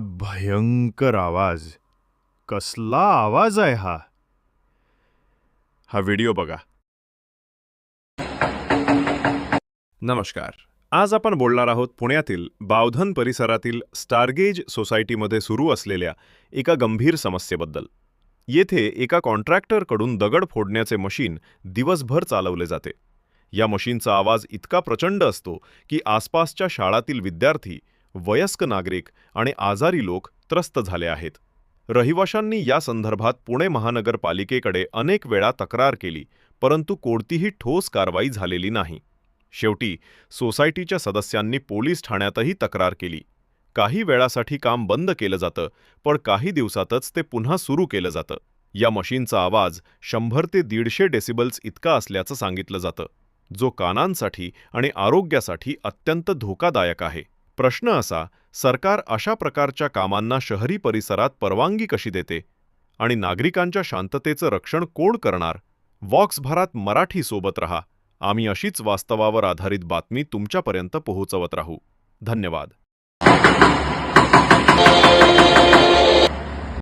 भयंकर आवाज. कसला आवाज आहे हा? हा व्हिडिओ बघा. नमस्कार. आज आपण बोलणार आहोत पुण्यातील बावधन परिसरातील स्टारगेज सोसायटीमध्ये सुरू असलेल्या एका गंभीर समस्येबद्दल. येथे एका कॉन्ट्रॅक्टरकडून दगड फोडण्याचे मशीन दिवसभर चालवले जाते. या मशीनचा आवाज इतका प्रचंड असतो की आसपासच्या शाळातील विद्यार्थी वयस्क नागरिक आणि आजारी लोक त्रस्त झाले आहेत. रहिवाशांनी या संदर्भात पुणे महानगरपालिकेकडे अनेक वेळा तक्रार केली परंतु कोणतीही ठोस कारवाई झालेली नाही. शेवटी सोसायटीच्या सदस्यांनी पोलीस ठाण्यातही तक्रार केली. काही वेळासाठी काम बंद केलं जातं पण काही दिवसातच ते पुन्हा सुरू केलं जातं. या मशीनचा आवाज शंभर ते दीडशे डेसिबल्स इतका असल्याचं सांगितलं जातं जो कानांसाठी आणि आरोग्यासाठी अत्यंत धोकादायक आहे. प्रश्न असा सरकार अशा प्रकारच्या कामांना शहरी परिसरात परवानगी कशी देते? आणि नागरिकांच्या शांततेचं रक्षण कोण करणार? वॉक्सभरात मराठी सोबत रहा. आम्ही अशीच वास्तवावर आधारित बातमी तुमच्यापर्यंत पोहोचवत राहू. धन्यवाद.